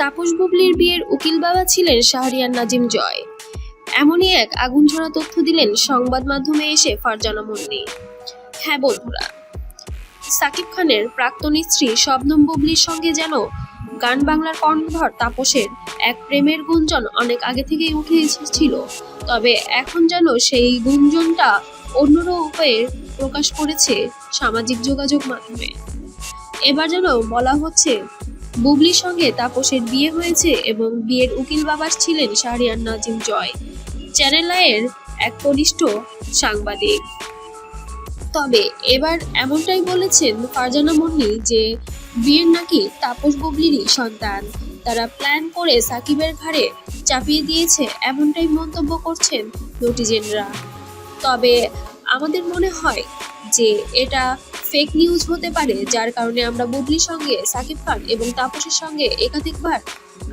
তাপস বুবলির বিয়ের উকিল বাবা ছিলেন শাহরিয়ার নাজিম জয়। এমনই এক আগুন ঝরা তথ্য দিলেন সংবাদ মাধ্যমে এসে ফারজানা মুন্নি। হ্যাঁ বন্ধুরা, সাকিব খানের প্রাক্তন স্ত্রী শবনম বুবলির সঙ্গে যেন গান বাংলার কর্ণধর তাপসের এক প্রেমের গুঞ্জন অনেক আগে থেকেই উঠে এসেছিল, তবে এখন যেন সেই গুঞ্জনটা অন্যরূপে প্রকাশ করেছে সামাজিক যোগাযোগ মাধ্যমে। এবার যেন বলা হচ্ছে বুবলির সঙ্গে তাপসের বিয়ে হয়েছে এবং বিয়ের উকিল বাবা ছিলেন শাহরিয়ার নাজিম জয় চ্যানেল আয়ের এক কনিষ্ঠ সাংবাদিক। তবে এবার এমনটাই বলেছেন ফারজানা মুন্নি যে, বিয়ের নাকি তাপস বুবলিরই সন্তান। তারা প্ল্যান করে সাকিবের ঘাড়ে চাপিয়ে দিয়েছে, এমনটাই মন্তব্য করছেন নোটিজেনরা। তবে আমাদের মনে হয় যে এটা ফেক নিউজ হতে পারে, যার কারণে আমরা বুবলির সঙ্গে, সাকিব খান এবং তাপসের সঙ্গে একাধিকবার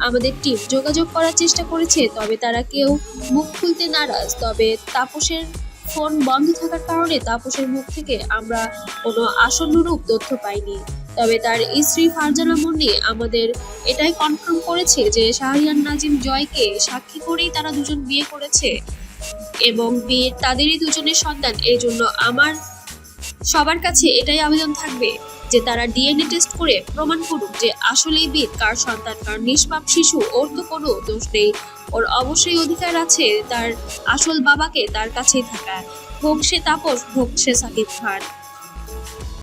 আমাদের টিম যোগাযোগ করার চেষ্টা করেছে, তবে তারা কেউ মুখ খুলতে নারাজ। তবে তাপসের ফোন বন্ধ থাকার কারণে তাপসের মুখ থেকে আমরা কোনো আসন্নরূপ তথ্য পাইনি। তবে তার স্ত্রী ফারজানা মুন্নি আমাদের এটাই কনফার্ম করেছে যে শাহরিয়ার নাজিম জয়কে সাক্ষী করেই তারা দুজন বিয়ে করেছে। এবং বিয়ে তাদেরই দুজনের সন্তান। এই জন্য আমার সবার কাছে এটাই আবেদন থাকবে যে তারা ডিএনএ টেস্ট করে প্রমাণ করুক যে আসলেই বিদ কার সন্তান, কার নিষ্পাপ শিশু, ওর তো কোনো দোষ নেই। ওর অবশ্যই অধিকার আছে তার আসল বাবাকে তার কাছেই থাকার। হোক সে তাপস হোক সে সাকিব খান।